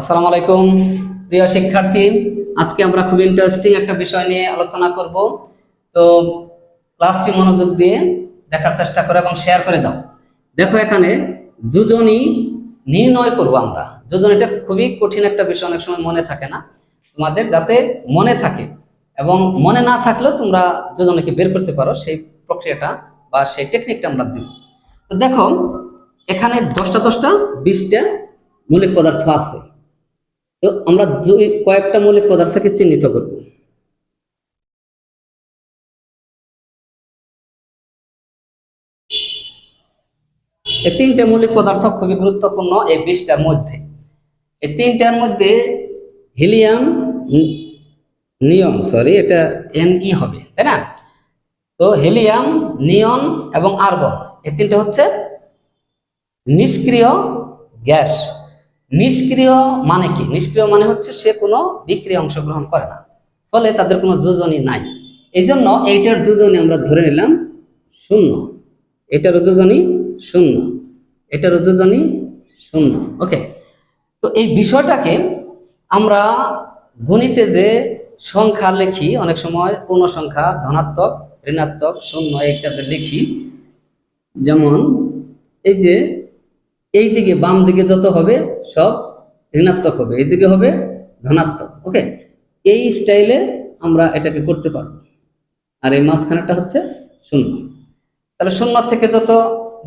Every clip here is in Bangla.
আসসালামু আলাইকুম। প্রিয় শিক্ষার্থী, আজকে আমরা খুব ইন্টারেস্টিং একটা বিষয় নিয়ে আলোচনা করব। তো ক্লাসটি মনোযোগ দিয়ে দেখার চেষ্টা করো এবং শেয়ার করে দাও। দেখো এখানে, যোজনী নির্ণয় করব আমরা। যোজনীটা খুবই কঠিন একটা বিষয়, অনেক সময় মনে থাকে না। তোমাদের যাতে মনে থাকে এবং মনে না থাকলেও তোমরা যোজনীকে বের করতে পারো, সেই প্রক্রিয়াটা বা সেই টেকনিকটা আমরা দিব। তো দেখো, এখানে দশটা দশটা, বিশটা মৌলিক পদার্থ আছে। তো আমরা দুই, কয়েকটা মৌলিক পদার্থকে চিহ্নিত করব। এই তিনটে মৌলিক পদার্থ খুবই গুরুত্বপূর্ণ এই বিশটার মধ্যে। এই তিনটার মধ্যে হিলিয়াম নিয়ন সরি এটা এন ই হবে, তাই না? তো হিলিয়াম, নিয়ন এবং আর্গন, এই তিনটে হচ্ছে নিষ্ক্রিয় গ্যাস। নিষ্ক্রিয় মানে কি? নিষ্ক্রিয় মানে হচ্ছে সে কোনো বিক্রিয়া অংশগ্রহণ করে না। ফলে তাদের কোনো যোজনই নাই। এই জন্য এইটার যোজনী আমরা ধরে নিলাম শূন্য। এটার যোজনী শূন্য। এটার যোজনী শূন্য। ওকে? তো এই বিষয়টাকে আমরা গণিতে যে সংখ্যা লিখি, অনেক সময় পূর্ণ সংখ্যা, ধনাত্মক, ঋণাত্মক, শূন্য, এইটা যে লিখি, যেমন এই যে এই দিকে বাম দিকে যত হবে, সব ঋণাত্মক হবে। এই দিকে হবে ধনাত্মক ওকে এই স্টাইলে আমরা এটাকে করতে পারব। আর এই মাঝখানেটা হচ্ছে শূন্য। তাহলে শূন্য থেকে যত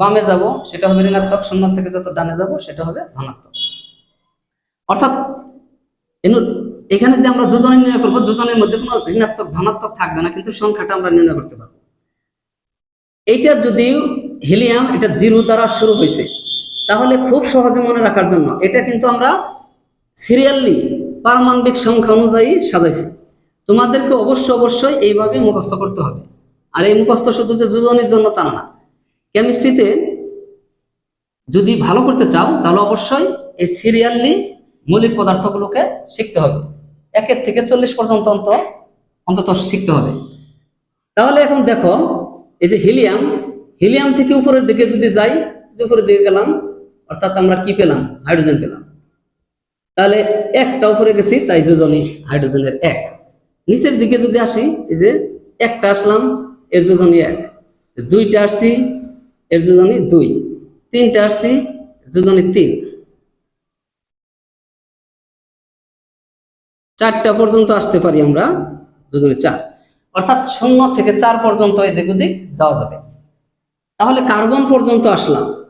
বামে যাব, সেটা হবে ঋণাত্মক। শূন্য থেকে যত ডানে যাব, সেটা হবে ধনাত্মক। অর্থাৎ এখানে যে আমরা যোজনী নির্ণয় করব, যোজনের মধ্যে কোনো ঋণাত্মক, ধনাত্মক থাকবে না, কিন্তু সংখ্যাটা আমরা নির্ণয় করতে পারব। এইটা যদি হিলিয়াম, এটা জিরো দ্বারা শুরু হয়েছে। তাহলে খুব সহজে মনে রাখার জন্য। এটা কিন্তু আমরা সিরিয়ালি পারমাণবিক সংখ্যা অনুযায়ী সাজাইছি। তোমাদেরকে অবশ্য অবশ্যই এইভাবে মুখস্থ করতে হবে। আর এই মুখস্থ শুধু যে যোজনের জন্য তা না। কেমিস্ট্রিতে যদি ভালো করতে চাও, তাহলে অবশ্যই এই সিরিয়ালি মৌলিক পদার্থগুলোকে শিখতে হবে। একের থেকে চল্লিশ পর্যন্ত অন্ত, অন্তত শিখতে হবে। তাহলে এখন দেখো, এই যে হিলিয়াম হিলিয়াম থেকে উপরের দিকে যদি যাই উপরের দিকে গেলাম অর্থাৎ আমরা কি পেলাম? হাইড্রোজেন পেলাম। তাহলে একটা উপরে গেছি, তাই যোজনী হাইড্রোজেনের এক। নিচের দিকে যদি আসি, এই যে একটা আসলাম, এর যোজনী এক। দুইটা আসছি, এর যোজনী দুই। তিনটা আসছি যোজনী তিন। চারটা পর্যন্ত আসতে পারি আমরা যোজনী চার। অর্থাৎ শূন্য থেকে চার পর্যন্ত এদিক ওদিক যাওয়া যাবে। তাহলে কার্বন পর্যন্ত আসলাম।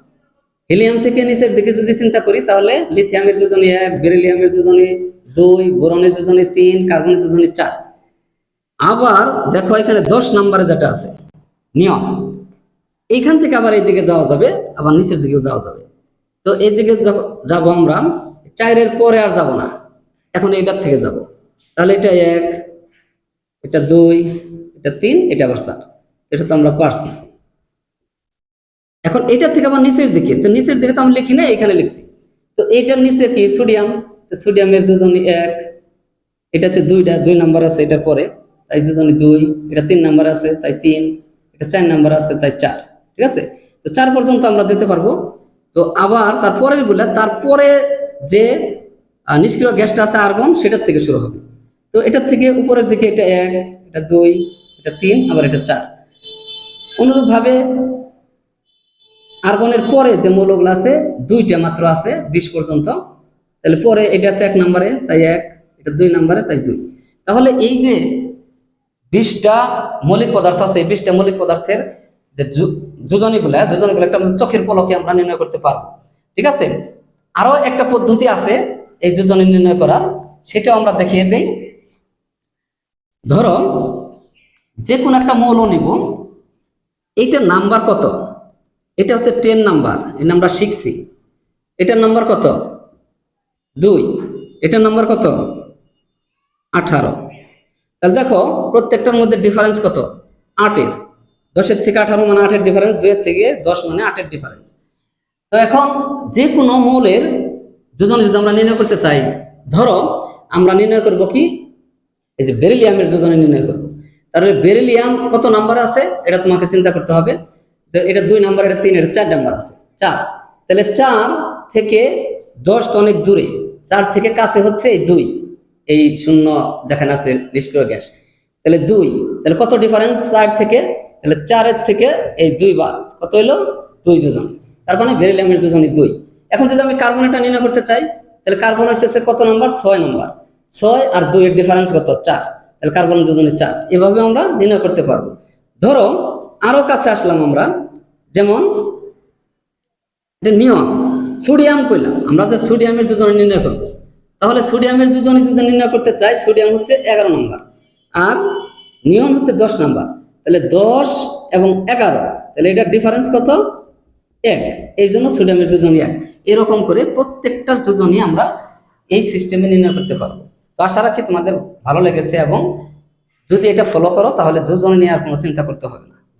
হিলিয়াম থেকে নিচের দিকে যদি চিন্তা করি, তাহলে লিথিয়ামের যোজনী এক, বেরিলিয়ামের যোজনী দুই, বোরনের যোজনী তিন, কার্বনের যোজনী চার। আবার দেখো এখানে দশ নম্বরে যেটা আছে, নিয়ম। এইখান থেকে আবার এইদিকে যাওয়া যাবে, আবার নিচের দিকেও যাওয়া যাবে। তো এইদিকে যখ- যাব আমরা, চারের পরে আর যাব না। এখন এইটার থেকে যাব। তাহলে এটা এক, এটা দুই, এটা তিন, এটা আবার চার। এটা তো আমরা পারছি। এখন এটা থেকে আবার নিচের দিকে, তো নিচের দিকে তো আমি লিখি না, এখানে লিখছি। তো এইটার নিচে কি সোডিয়াম? সোডিয়ামের যোজনী এক, এটা হচ্ছে দুইটা, দুই নাম্বার আছে এটার পরে, তাই যোজনী দুই, এটা তিন নাম্বার আছে, তাই তিন, এটা চার নাম্বার আছে, তাই চার, ঠিক আছে? তো চার পর্যন্ত আমরা যেতে পারব। তো আবার তারপরেরগুলা তারপরে যে নিষ্ক্রিয় গ্যাসটা আছে আর্গন, সেটার থেকে শুরু হবে। তো এটার থেকে উপরের দিকে এটা এক, এটা দুই, এটা তিন, আবার এটা চার। অনুরূপভাবে আর্গনের পরে যে মৌলগুলো আছে, দুইটা মাত্র আছে, বিশ পর্যন্ত। তাহলে পরে এটা আছে এক নম্বরে, তাই এক, এটা দুই নম্বরে, তাই দুই। তাহলে এই যে বিশটা মৌলিক পদার্থ আছে, এই বিশটা মৌলিক পদার্থের যে যোজনীগুলা, যোজনীগুলো একটা চোখের পলকে আমরা নির্ণয় করতে পারব। ঠিক আছে? আরও একটা পদ্ধতি আছে এই যোজনী নির্ণয় করার, সেটাও আমরা দেখিয়ে দেই। ধরো যে কোনো একটা মৌল নিব, এইটার নাম্বার কত? এটা হচ্ছে টেন নাম্বার এই নাম্বার শিখছি এটার নাম্বার কত? দুই। এটার নাম্বার কত? আঠারো। তাহলে দেখো, প্রত্যেকটার মধ্যে ডিফারেন্স কত? আটের। দশের থেকে আঠারো মানে আটের ডিফারেন্স দুয়ের থেকে দশ মানে আটের ডিফারেন্স তো এখন যে কোনো মৌলের যোজন যদি আমরা নির্ণয় করতে চাই, ধরো আমরা নির্ণয় করব কি? এই যে বেরিলিয়ামের যোজনে নির্ণয় করব। তাহলে বেরিলিয়াম কত নাম্বার আছে? এটা তোমাকে চিন্তা করতে হবে। এটা দুই নাম্বার, এটা তিন এটা চার নাম্বার আছে। চার। তাহলে চার থেকে দশ তো অনেক দূরে। চার থেকে কাছে হচ্ছে এই দুই। এই শূন্য যেখানে আছে নিষ্ক্রিয় গ্যাস। তাহলে দুই। তাহলে কত ডিফারেন্স চার থেকে, তাহলে চারের থেকে এই দুই বাদ। কত হইল? দুই যোজনী। তার মানে বেরিলিয়ামের যোজনী দুই। এখন যদি আমি কার্বনেটা নির্ণয় করতে চাই, তাহলে কার্বন হইতেছে কত নম্বর? ছয় নম্বর। ছয় আর দুইয়ের ডিফারেন্স কত? চার। তাহলে কার্বন যোজনী চার। এভাবে আমরা নির্ণয় করতে পারব। ধরো আরও কাছে আসলাম আমরা, যেমন নিয়ম, সোডিয়াম কইলাম। আমরা যে সোডিয়ামের যোজনী নির্ণয় করব। তাহলে সোডিয়ামের যোজনী যদি নির্ণয় করতে চাই, সোডিয়াম হচ্ছে এগারো নম্বর। আর নিয়ন হচ্ছে দশ নাম্বার। তাহলে দশ এবং এগারো, তাহলে এটার ডিফারেন্স কত? এক। এই জন্য সোডিয়ামের যোজনী এক। এরকম করে প্রত্যেকটার যোজনী আমরা এই সিস্টেমে নির্ণয় করতে পারব। তো আশা রাখি তোমাদের ভালো লেগেছে এবং যদি এটা ফলো করো, তাহলে যোজনী নিয়ে আর কোনো চিন্তা করতে হবে না।